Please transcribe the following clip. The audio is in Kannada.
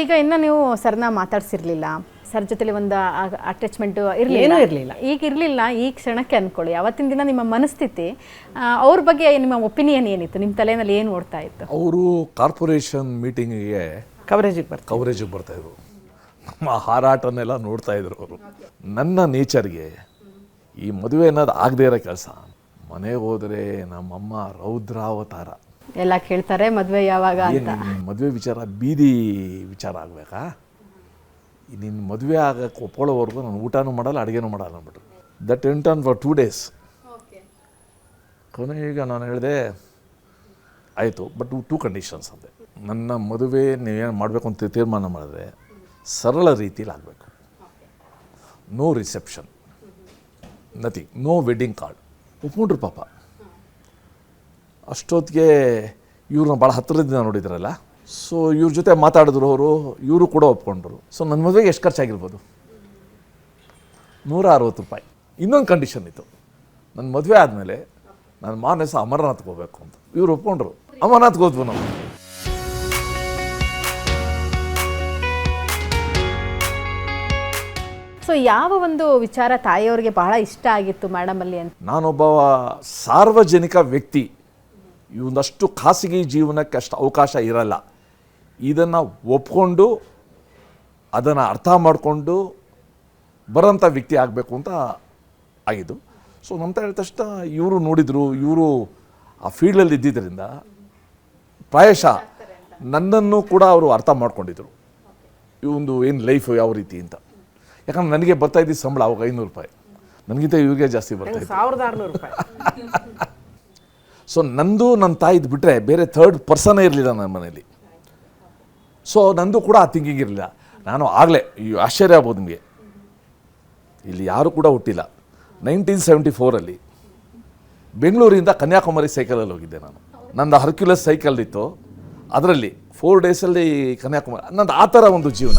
ಈಗ ಇನ್ನು ನೀವು ಸರ್ನ ಮಾತಾಡ್ಸಿರ್ಲಿಲ್ಲ. ಸರ್ ಜೊತೆಲಿ ಒಂದು ಅಟ್ಯಾಚ್ಮೆಂಟ್ ಇರಲಿಲ್ಲ. ಏನೂ ಇರ್ಲಿಲ್ಲ. ಈಗ ಇರಲಿಲ್ಲ ಈ ಕ್ಷಣಕ್ಕೆ ಅಂದ್ಕೊಳ್ಳಿ ಅವತ್ತಿನ ದಿನ ನಿಮ್ಮ ಮನಸ್ಥಿತಿ ಅವ್ರ ಬಗ್ಗೆ ನಿಮ್ಮ ಒಪಿನಿಯನ್ ಏನಿತ್ತು? ನಿಮ್ಮ ತಲೆಯಲ್ಲಿ ಏನು ಓಡ್ತಾ ಇತ್ತು? ಅವರು ಕಾರ್ಪೊರೇಷನ್ ಮೀಟಿಂಗಿಗೆ ಕವರೇಜಿಗೆ ಬರ್ತಾರೆ ಕವರೇಜಿಗೆ ಬರ್ತಾಯಿದ್ರು ನಮ್ಮ ಹಾರಾಟನೆಲ್ಲ ನೋಡ್ತಾ ಇದ್ರು ಅವರು. ನನ್ನ ನೇಚರ್ಗೆ ಈ ಮದುವೆ ಅನ್ನೋದು ಆಗದೇ ಇರೋ ಕೆಲಸ. ಮನೆಗೆ ಹೋದರೆ ನಮ್ಮಮ್ಮ ರೌದ್ರಾವತಾರ. ಎಲ್ಲ ಕೇಳ್ತಾರೆ ಮದುವೆ ಯಾವಾಗ ಅಂತ. ಮದುವೆ ವಿಚಾರ ಬೀದಿ ವಿಚಾರ ಆಗಬೇಕಾ? ನಿನ್ನ ಮದುವೆ ಆಗಕ್ಕೆ ಒಪ್ಕೊಳ್ಳೋವರೆಗೂ ನಾನು ಊಟನೂ ಮಾಡಲ್ಲ ಅಡುಗೆನೂ ಮಾಡಲ್ಲ ಅಂದ್ಬಿಟ್ರು. ದಟ್ ಎಂಟನ್ ಫಾರ್ ಟೂ ಡೇಸ್ ಕೊನೆ ಈಗ ನಾನು ಹೇಳಿದೆ ಆಯಿತು ಬಟ್ ಟೂ ಕಂಡೀಷನ್ಸ್ ಅಂದೆ ನನ್ನ ಮದುವೆ ನೀವೇನು ಮಾಡಬೇಕು ಅಂತ ತೀರ್ಮಾನ ಮಾಡಿದ್ರೆ ಸರಳ ರೀತಿಯಲ್ಲಿ ಆಗಬೇಕು. No reception nothing no wedding card ಒಪ್ಕೊಂಡ್ರು ಪಾಪ. ಅಷ್ಟೊತ್ತಿಗೆ ಇವ್ರನ್ನ ಭಾಳ ಹತ್ತಿರದಿಂದ ನೋಡಿದ್ರಲ್ಲ. ಸೊ ಇವ್ರ ಜೊತೆ ಮಾತಾಡಿದ್ರು ಅವರು ಇವರು ಕೂಡ ಒಪ್ಕೊಂಡ್ರು. ಸೊ ನನ್ನ ಮದುವೆಗೆ ಎಷ್ಟು ಖರ್ಚಾಗಿರ್ಬೋದು? ನೂರ ಅರವತ್ತು ರೂಪಾಯಿ. ಇನ್ನೊಂದು ಕಂಡೀಷನ್ ಇತ್ತು. ನನ್ನ ಮದುವೆ ಆದಮೇಲೆ ನನ್ನ ಮಾನಸ ಅಮರನಾಥ್ಗೆ ಹೋಗ್ಬೇಕು ಅಂತ. ಇವ್ರು ಒಪ್ಕೊಂಡ್ರು. ಅಮರನಾಥ್ಗೆ ಹೋದ್ವು ನಾವು. ಸೊ ಯಾವ ಒಂದು ವಿಚಾರ ತಾಯಿಯವ್ರಿಗೆ ಬಹಳ ಇಷ್ಟ ಆಗಿತ್ತು ಮೇಡಮ್ ಅಲ್ಲಿ ಅಂತ? ನಾನೊಬ್ಬ ಸಾರ್ವಜನಿಕ ವ್ಯಕ್ತಿ. ಇವೊಂದಷ್ಟು ಖಾಸಗಿ ಜೀವನಕ್ಕೆ ಅಷ್ಟು ಅವಕಾಶ ಇರಲ್ಲ. ಇದನ್ನು ಒಪ್ಕೊಂಡು ಅದನ್ನು ಅರ್ಥ ಮಾಡಿಕೊಂಡು ಬರೋಂಥ ವ್ಯಕ್ತಿ ಆಗಬೇಕು ಅಂತ ಆಗಿದ್ದು. ಸೊ ನಮ್ಮ ಹೇಳಿದ ತಕ್ಷಣ ಇವರು ನೋಡಿದರು ಇವರು ಆ ಫೀಲ್ಡಲ್ಲಿ ಇದ್ದಿದ್ದರಿಂದ ಪ್ರಾಯಶಃ ನನ್ನನ್ನು ಕೂಡ ಅವರು ಅರ್ಥ ಮಾಡ್ಕೊಂಡಿದ್ರು. ಈ ಒಂದು ಏನು ಲೈಫ್ ಯಾವ ರೀತಿ ಅಂತ. ಯಾಕಂದ್ರೆ ನನಗೆ ಬರ್ತಾ ಇದ್ದಿದ್ದು ಸಂಬಳ ಅವಾಗ ಐನೂರು ರೂಪಾಯಿ. ನನಗಿಂತ ಇವ್ರಿಗೆ ಜಾಸ್ತಿ ಬರ್ತಾ ರೂಪಾಯಿ. ಸೊ ನಂದು ನನ್ನ ತಾಯಿದು ಬಿಟ್ಟರೆ ಬೇರೆ ಥರ್ಡ್ ಪರ್ಸನೇ ಇರಲಿಲ್ಲ ನನ್ನ ಮನೇಲಿ. ಸೊ ನಂದು ಕೂಡ ಆ ಥಿಂಕಿಂಗ್ ಇರಲಿಲ್ಲ. ನಾನು ಆಗಲೇ ಆಶ್ಚರ್ಯ ಆಗ್ಬೋದು ನಿಮಗೆ. ಇಲ್ಲಿ ಯಾರು ಕೂಡ ಹುಟ್ಟಿಲ್ಲ. ನೈನ್ಟೀನ್ ಸೆವೆಂಟಿ ಫೋರಲ್ಲಿ ಬೆಂಗಳೂರಿಂದ ಕನ್ಯಾಕುಮಾರಿ ಸೈಕಲಲ್ಲಿ ಹೋಗಿದ್ದೆ ನಾನು. ನಂದು ಹರ್ಕ್ಯುಲಸ್ ಸೈಕಲ್ ಇತ್ತು. ಅದರಲ್ಲಿ ಫೋರ್ ಡೇಸಲ್ಲಿ ಕನ್ಯಾಕುಮಾರಿ, ನಂದು ಆ ಥರ ಒಂದು ಜೀವನ.